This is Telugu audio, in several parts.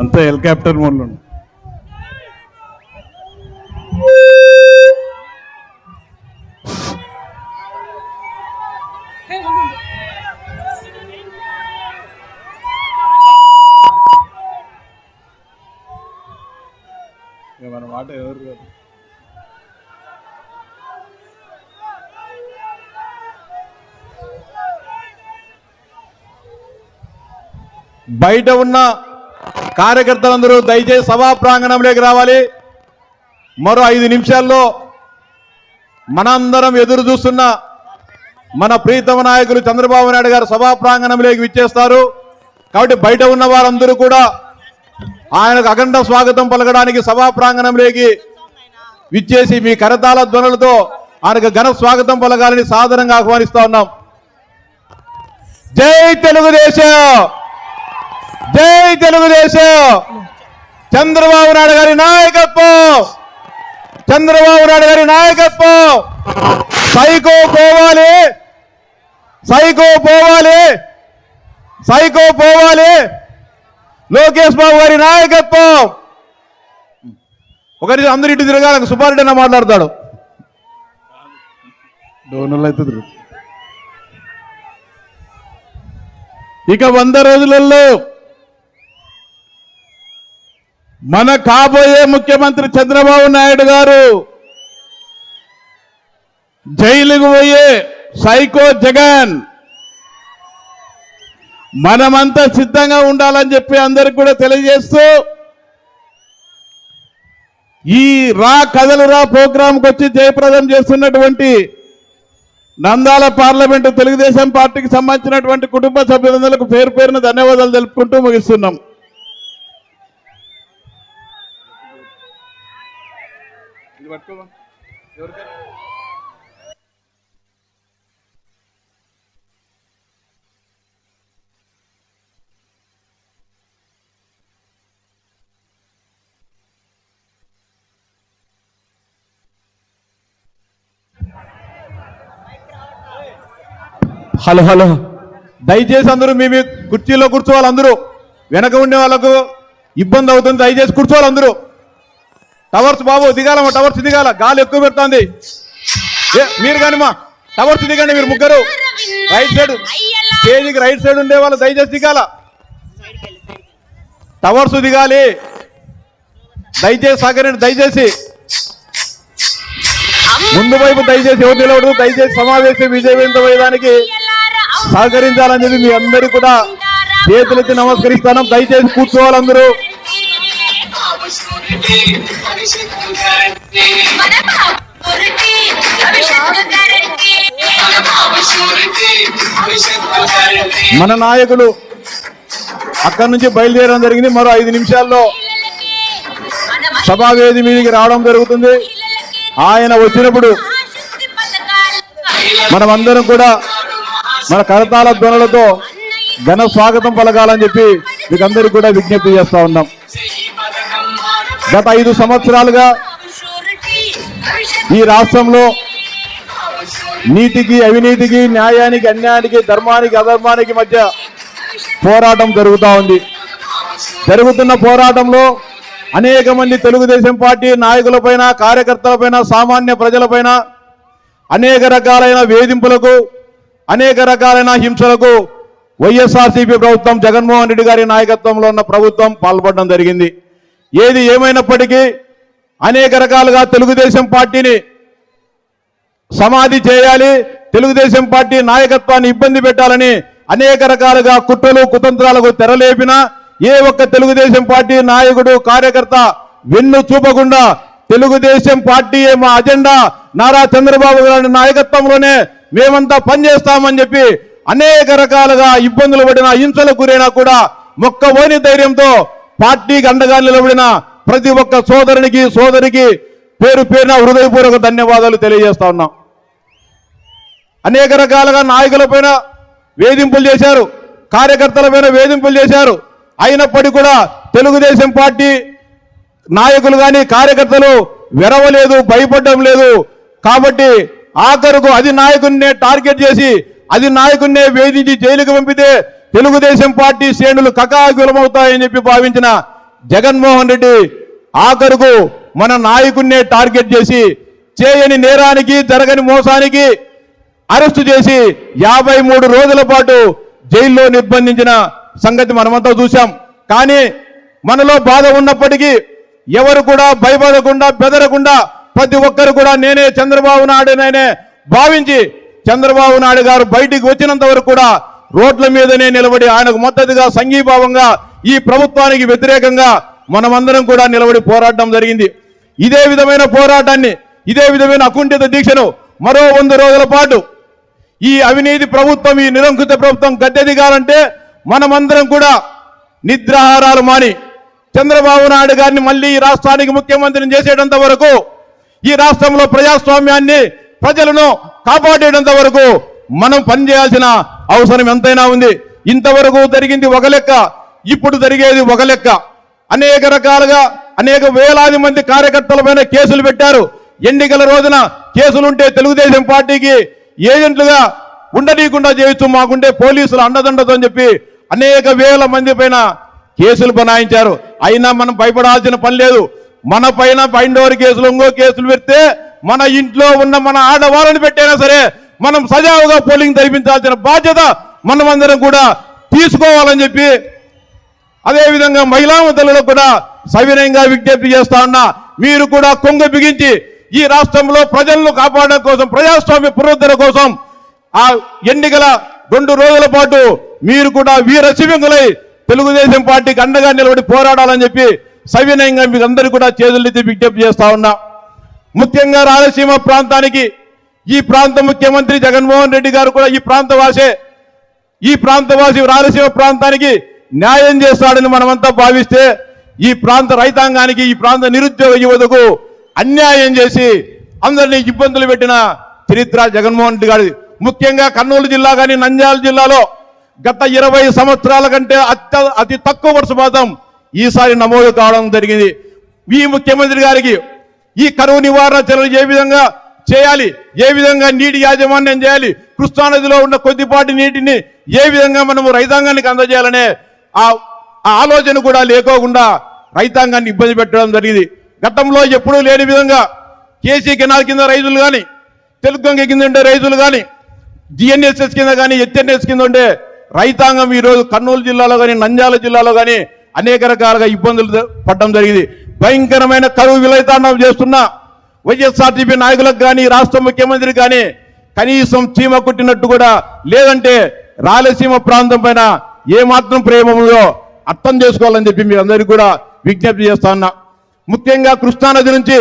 అంతా హెలికాప్టర్ మోడ్లో ఇక మన మాట ఎవరు కాదు. బయట ఉన్న కార్యకర్తలందరూ దయచేసి సభా ప్రాంగణంలోకి రావాలి. మరో ఐదు నిమిషాల్లో మనందరం ఎదురు చూస్తున్న మన ప్రీతమ నాయకులు చంద్రబాబు నాయుడు గారు సభా ప్రాంగణంలోకి విచ్చేస్తారు. కాబట్టి బయట ఉన్న వారందరూ కూడా ఆయనకు అఖండ స్వాగతం పలకడానికి సభా ప్రాంగణంలోకి విచ్చేసి మీ కరతాల ధ్వనులతో ఆయనకు ఘన స్వాగతం పలకాలని సాధారణంగా ఆహ్వానిస్తా ఉన్నాం. జై తెలుగుదేశం! జై తెలుగుదేశం. చంద్రబాబు నాయుడు గారి నాయకత్వం. చంద్రబాబు నాయుడు గారి నాయకత్వం. సైకో పోవాలి. సైకో పోవాలి. సైకో పోవాలి. లోకేష్ బాబు గారి నాయకత్వం. ఒకరి అందరి ఇటు తిరగాలి సుబ్బారెడ్డి మాట్లాడతాడు. ఇక వంద రోజులలో మన కాబోయే ముఖ్యమంత్రి చంద్రబాబు నాయుడు గారు జైలుకు పోయే సైకో జగన్ మనమంతా సిద్ధంగా ఉండాలని చెప్పి అందరికి కూడా తెలియజేస్తూ ఈ రా కథలు రా ప్రోగ్రాంకి వచ్చి జయప్రదం చేస్తున్నటువంటి నందాల పార్లమెంటు తెలుగుదేశం పార్టీకి సంబంధించినటువంటి కుటుంబ సభ్యులందరికీ పేరు పేరున ధన్యవాదాలు తెలుపుకుంటూ ముగిస్తున్నాం. Hello hello. దయచేసి అందరూ మీ మీ కుర్చీలో కూర్చోవాలి అందరూ. వెనక ఉండే వాళ్ళకు ఇబ్బంది అవుతుంది దయచేసి కూర్చోవాలి అందరూ. టవర్స్ బాబు దిగాలమ్మా టవర్స్ దిగాల. గాలి ఎక్కువ పెడుతుంది. ఏ మీరు కానీ టవర్స్ దిగండి మీరు ముగ్గురు. రైట్ సైడ్ స్టేజ్కి రైట్ సైడ్ ఉండే వాళ్ళు దయచేసి దిగాల. టవర్స్ దిగాలి. దయచేసి సహకరండి దయచేసి. ముందు వైపు దయచేసి ఎవరు నిలవడదు దయచేసి సమావేశం విజయవంతమయ్యేదానికి సహకరించాలని చెప్పి మీ అందరూ కూడా చేతులెత్తి నమస్కరిస్తాను దయచేసి కూర్చోవాలందరూ. మన నాయకులు అక్కడి నుంచి బయలుదేరడం జరిగింది. మరో ఐదు నిమిషాల్లో సభావేది మీదికి రావడం జరుగుతుంది. ఆయన వచ్చినప్పుడు మనమందరం కూడా మన కరతాళ ధ్వనులతో ఘన స్వాగతం పలకాలని చెప్పి మీకందరికీ కూడా విజ్ఞప్తి చేస్తా ఉన్నాం. గత ఐదు సంవత్సరాలుగా ఈ రాష్ట్రంలో నీతికి అవినీతికి న్యాయానికి అన్యాయానికి ధర్మానికి అధర్మానికి మధ్య పోరాటం జరుగుతూ ఉంది. జరుగుతున్న పోరాటంలో అనేక మంది తెలుగుదేశం పార్టీ నాయకులపైన కార్యకర్తలపైన సామాన్య ప్రజలపైన అనేక రకాలైన వేధింపులకు అనేక రకాలైన హింసలకు వైఎస్ఆర్సీపీ ప్రభుత్వం జగన్మోహన్ రెడ్డి గారి నాయకత్వంలో ఉన్న ప్రభుత్వం పాల్పడడం జరిగింది. ఏది ఏమైనప్పటికీ అనేక రకాలుగా తెలుగుదేశం పార్టీని సమాధి చేయాలి తెలుగుదేశం పార్టీ నాయకత్వాన్ని ఇబ్బంది పెట్టాలని అనేక రకాలుగా కుట్రలు కుతంత్రాలకు తెరలేపిన ఏ ఒక్క తెలుగుదేశం పార్టీ నాయకుడు కార్యకర్త వెన్ను చూపకుండా తెలుగుదేశం పార్టీ మా అజెండా. నారా చంద్రబాబు గారి నాయకత్వంలోనే మేమంతా పనిచేస్తామని చెప్పి అనేక రకాలుగా ఇబ్బందులు పడిన హింసలకు గురైనా కూడా మొక్కవోని ధైర్యంతో పార్టీకి అండగా నిలబడిన ప్రతి ఒక్క సోదరునికి సోదరికి పేరు పేరున హృదయపూర్వక ధన్యవాదాలు తెలియజేస్తా ఉన్నాం. అనేక రకాలుగా నాయకుల పైన వేధింపులు చేశారు కార్యకర్తల పైన వేధింపులు చేశారు. అయినప్పటికీ కూడా తెలుగుదేశం పార్టీ నాయకులు కానీ కార్యకర్తలు విరవలేదు భయపడడం లేదు. కాబట్టి ఆఖరుకు అది నాయకున్నే టార్గెట్ చేసి అది నాయకున్నే వేధించి జైలుకు పంపితే తెలుగుదేశం పార్టీ శ్రేణులు కకాకులమవుతాయని చెప్పి భావించిన జగన్మోహన్ రెడ్డి ఆఖరుకు మన నాయకుడినే టార్గెట్ చేసి చేయని నేరానికి జరగని మోసానికి అరెస్టు చేసి యాభై మూడు రోజుల పాటు జైల్లో నిర్బంధించిన సంగతి మనమంతా చూశాం. కానీ మనలో బాధ ఉన్నప్పటికీ ఎవరు కూడా భయపడకుండా బెదరకుండా ప్రతి ఒక్కరు కూడా నేనే చంద్రబాబు నాయుడునైనే భావించి చంద్రబాబు నాయుడు గారు బయటికి వచ్చినంత వరకు కూడా రోడ్ల మీదనే నిలబడి ఆయనకు మద్దతుగా సంఘీభావంగా ఈ ప్రభుత్వానికి వ్యతిరేకంగా మనమందరం కూడా నిలబడి పోరాటం జరిగింది. ఇదే విధమైన పోరాటాన్ని ఇదే విధమైన అకుంఠిత దీక్షను మరో వంద రోజుల పాటు ఈ అవినీతి ప్రభుత్వం ఈ నిరంకుశ ప్రభుత్వం గద్దెదిగాలంటే మనమందరం కూడా నిద్రాహారాలు మాని చంద్రబాబు నాయుడు గారిని మళ్ళీ ఈ రాష్ట్రానికి ముఖ్యమంత్రిని చేసేటంత వరకు ఈ రాష్ట్రంలో ప్రజాస్వామ్యాన్ని ప్రజలను కాపాడేటంత వరకు మనం పనిచేయాల్సిన అవసరం ఎంతైనా ఉంది. ఇంతవరకు జరిగింది ఒక లెక్క ఇప్పుడు జరిగేది ఒక లెక్క. అనేక రకాలుగా అనేక వేలాది మంది కార్యకర్తలపైన కేసులు పెట్టారు. ఎన్నికల రోజున కేసులుంటే తెలుగుదేశం పార్టీకి ఏజెంట్లుగా ఉండనీయకుండా చేయొచ్చు మాకుంటే పోలీసులు అండదండదు అని చెప్పి అనేక వేల మంది పైన కేసులు బనాయించారు. అయినా మనం భయపడాల్సిన పని లేదు. మన పైన బైండోర్ కేసులు ఇంకో కేసులు పెడితే మన ఇంట్లో ఉన్న మన ఆడవాళ్ళని పెట్టైనా సరే మనం సజావుగా పోలింగ్ జరిపించాల్సిన బాధ్యత మనమందరం కూడా తీసుకోవాలని చెప్పి అదేవిధంగా మహిళా కూడా సవినయంగా విజ్ఞప్తి చేస్తా ఉన్నా మీరు కూడా కొంగ బిగించి ఈ రాష్ట్రంలో ప్రజలను కాపాడడం కోసం ప్రజాస్వామ్య పునరుద్ధరణ కోసం ఆ ఎన్నికల రెండు రోజుల పాటు మీరు కూడా వీర శివంగులై తెలుగుదేశం పార్టీకి అండగా నిలబడి పోరాడాలని చెప్పి సవినయంగా మీకు అందరూ కూడా చేతులెత్తి విజ్ఞప్తి చేస్తా ఉన్నా. ముఖ్యంగా రాయలసీమ ప్రాంతానికి ఈ ప్రాంత ముఖ్యమంత్రి జగన్మోహన్ రెడ్డి గారు కూడా ఈ ప్రాంతవాసే ఈ ప్రాంతవాసి రాయలసీమ ప్రాంతానికి న్యాయం చేస్తాడని మనమంతా భావిస్తే ఈ ప్రాంత రైతాంగానికి ఈ ప్రాంత నిరుద్యోగ యువతకు అన్యాయం చేసి అందరినీ ఇబ్బందులు పెట్టిన చరిత్ర జగన్మోహన్ రెడ్డి గారి. ముఖ్యంగా కర్నూలు జిల్లా కానీ నంద్యాల జిల్లాలో గత ఇరవై సంవత్సరాల కంటే అత్య అతి తక్కువ వర్షపాతం ఈసారి నమోదు కావడం జరిగింది. ఈ ముఖ్యమంత్రి గారికి ఈ కరువు నివారణ చర్యలు ఏ విధంగా చేయాలి? ఏ విధంగా నీటి యాజమాన్యం చేయాలి? కృష్ణానదిలో ఉన్న కొద్దిపాటి నీటిని ఏ విధంగా మనము రైతాంగానికి అందజేయాలనే ఆ ఆ ఆలోచన కూడా లేకోకుండా రైతాంగాన్ని ఇబ్బంది పెట్టడం జరిగింది. గతంలో ఎప్పుడూ లేని విధంగా కేసీ కెనాల్ కింద రైతులు కానీ తెలుగుగంగ కింద ఉండే రైతులు కానీ జిఎన్ఎస్ఎస్ కింద కానీ హెచ్ఎన్ఎస్ కింద ఉండే రైతాంగం ఈరోజు కర్నూలు జిల్లాలో కానీ నంద్యాల జిల్లాలో కానీ అనేక రకాలుగా ఇబ్బందులు పడడం జరిగింది. భయంకరమైన కరువు విలైతాండం చేస్తున్న వైఎస్ఆర్టీపీ నాయకులకు కానీ రాష్ట్ర ముఖ్యమంత్రి కానీ కనీసం చీమ కుట్టినట్టు కూడా లేదంటే రాయలసీమ ప్రాంతం పైన ఏమాత్రం ప్రేమ ఉందో అర్థం చేసుకోవాలని చెప్పి మీ అందరికీ కూడా విజ్ఞప్తి చేస్తా ఉన్నా. ముఖ్యంగా కృష్ణానది నుంచి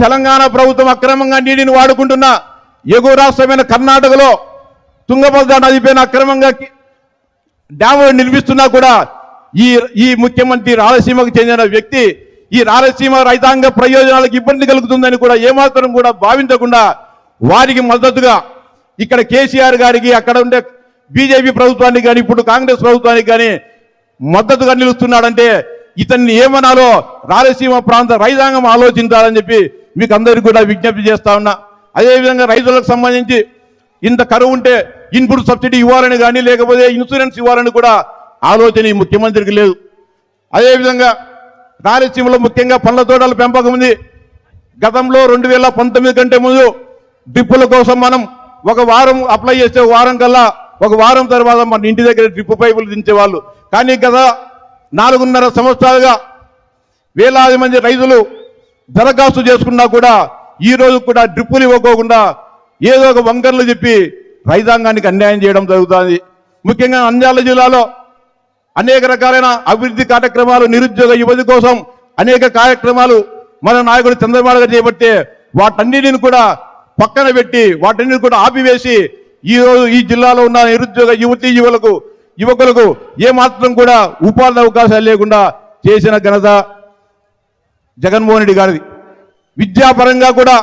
తెలంగాణ ప్రభుత్వం అక్రమంగా నీటిని వాడుకుంటున్న ఎగువ రాష్ట్రమైన కర్ణాటకలో తుంగభద్ర నది పైన అక్రమంగా డ్యాము నిర్మిస్తున్నా కూడా ఈ ఈ ముఖ్యమంత్రి రాయలసీమకు చెందిన వ్యక్తి ఈ రాయలసీమ రైతాంగ ప్రయోజనాలకు ఇబ్బంది కలుగుతుందని కూడా ఏమాత్రం కూడా భావించకుండా వారికి మద్దతుగా ఇక్కడ కేసీఆర్ గారికి అక్కడ ఉండే బీజేపీ ప్రభుత్వానికి కానీ ఇప్పుడు కాంగ్రెస్ ప్రభుత్వానికి కానీ మద్దతుగా నిలుస్తున్నాడంటే ఇతన్ని ఏమనాలో రాయలసీమ ప్రాంత రైతాంగం ఆలోచించాలని చెప్పి మీకు అందరికీ కూడా విజ్ఞప్తి చేస్తా ఉన్నా. అదేవిధంగా రైతులకు సంబంధించి ఇంత కరువు ఉంటే ఇన్పుట్ సబ్సిడీ ఇవ్వాలని కానీ లేకపోతే ఇన్సూరెన్స్ ఇవ్వాలని కూడా ఆలోచన ఈ ముఖ్యమంత్రికి లేదు. అదేవిధంగా రాయలసీమలో ముఖ్యంగా పండ్ల తోటల పెంపకం ఉంది. గతంలో రెండు వేల పంతొమ్మిది కంటే ముందు డిప్పుల కోసం మనం ఒక వారం అప్లై చేస్తే వారం కల్లా ఒక వారం తర్వాత మన ఇంటి దగ్గర డ్రిప్ పైపులు దించేవాళ్ళు. కానీ గత నాలుగున్నర సంవత్సరాలుగా వేలాది మంది రైతులు దరఖాస్తు చేసుకున్నా కూడా ఈ రోజు కూడా డ్రిప్పులు ఇవ్వకోకుండా ఏదో ఒక వంకర్లు చెప్పి రైతాంగానికి అన్యాయం చేయడం జరుగుతుంది. ముఖ్యంగా నంద్యాల జిల్లాలో అనేక రకాలైన అభివృద్ధి కార్యక్రమాలు నిరుద్యోగ యువతి కోసం అనేక కార్యక్రమాలు మన నాయకుడు చంద్రబాబు గారు చేపట్టే వాటన్నిటిని కూడా పక్కన పెట్టి వాటన్నిటిని కూడా ఆపివేసి ఈ రోజు ఈ జిల్లాలో ఉన్న నిరుద్యోగ యువతి యువలకు యువకులకు ఏమాత్రం కూడా ఉపాధి అవకాశాలు లేకుండా చేసిన ఘనత జగన్మోహన్ రెడ్డి గారిది. విద్యాపరంగా కూడా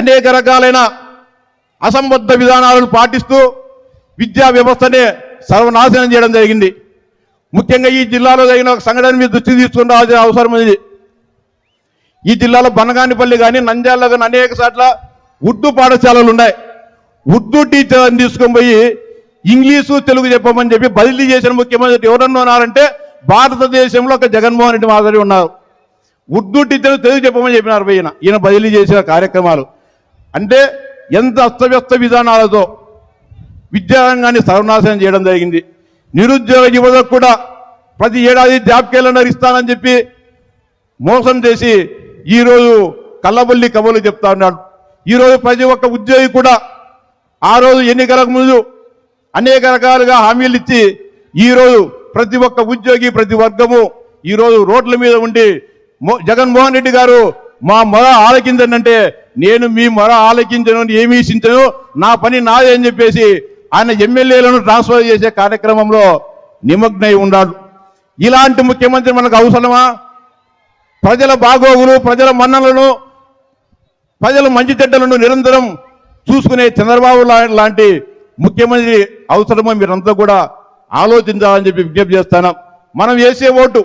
అనేక రకాలైన అసంబద్ధ విధానాలను పాటిస్తూ విద్యా వ్యవస్థనే సర్వనాశనం చేయడం జరిగింది. ముఖ్యంగా ఈ జిల్లాలో జరిగిన ఒక సంఘటన మీద దృష్టి తీసుకురావాల్సిన అవసరం ఉంది. ఈ జిల్లాలో బనగానిపల్లి కానీ నంద్యాలలో కానీ అనేక చోట్ల ఉర్దూ పాఠశాలలు ఉన్నాయి. ఉర్దూ టీచర్ని తీసుకొని పోయి ఇంగ్లీషు తెలుగు చెప్పమని చెప్పి బదిలీ చేసిన ముఖ్యమంత్రి ఎవరన్నా ఉన్నారంటే భారతదేశంలో ఒక జగన్మోహన్ రెడ్డి మాదిరి ఉన్నారు. ఉర్దూ టీచర్లు తెలుగు చెప్పమని చెప్పినారు ఈయన. ఈయన బదిలీ చేసిన కార్యక్రమాలు. అంటే ఎంత అస్తవ్యస్త విధానాలతో విద్యారంగాన్ని సర్వనాశనం చేయడం జరిగింది. నిరుద్యోగ యువతకు కూడా ప్రతి ఏడాది జాబ్ క్యాలెండర్ ఇస్తానని చెప్పి మోసం చేసి ఈరోజు కళ్ళబొల్లి కబుర్లు చెప్తా ఉన్నాడు. ఈరోజు ప్రతి ఒక్క ఉద్యోగి కూడా ఆ రోజు ఎన్నికలకు ముందు అనేక రకాలుగా హామీలు ఇచ్చి ఈరోజు ప్రతి ఒక్క ఉద్యోగి ప్రతి వర్గము ఈరోజు రోడ్ల మీద ఉండి జగన్మోహన్ రెడ్డి గారు మా మొర ఆలకించనంటే నేను మీ మొర ఆలకించను ఏమీ ఇచ్చించను నా పని నాదే అని చెప్పేసి ఆయన ఎమ్మెల్యేలను ట్రాన్స్ఫర్ చేసే కార్యక్రమంలో నిమగ్నై ఉన్నాడు ఇలాంటి ముఖ్యమంత్రి మనకు అవసరమా? ప్రజల బాగోగులు ప్రజల మన్నలను ప్రజల మంచి చెడ్డలను నిరంతరం చూసుకునే చంద్రబాబు లాంటి ముఖ్యమంత్రి అవసరమో మీరంతా కూడా ఆలోచించాలని చెప్పి విజ్ఞప్తి చేస్తాను. మనం వేసే ఓటు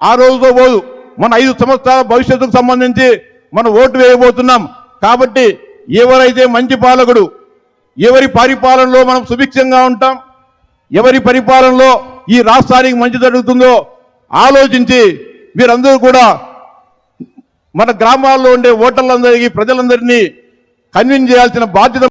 ఆ రోజుతో పోదు. మన ఐదు సంవత్సరాల భవిష్యత్తుకు సంబంధించి మనం ఓటు వేయబోతున్నాం. కాబట్టి ఎవరైతే మంచి పాలకుడు ఎవరి పరిపాలనలో మనం సుభిక్షంగా ఉంటాం ఎవరి పరిపాలనలో ఈ రాష్ట్రానికి మంచి జరుగుతుందో ఆలోచించి మీరందరూ కూడా మన గ్రామాల్లో ఉండే ఓటర్లందరికీ ప్రజలందరినీ కన్విన్స్ చేయాల్సిన బాధ్యత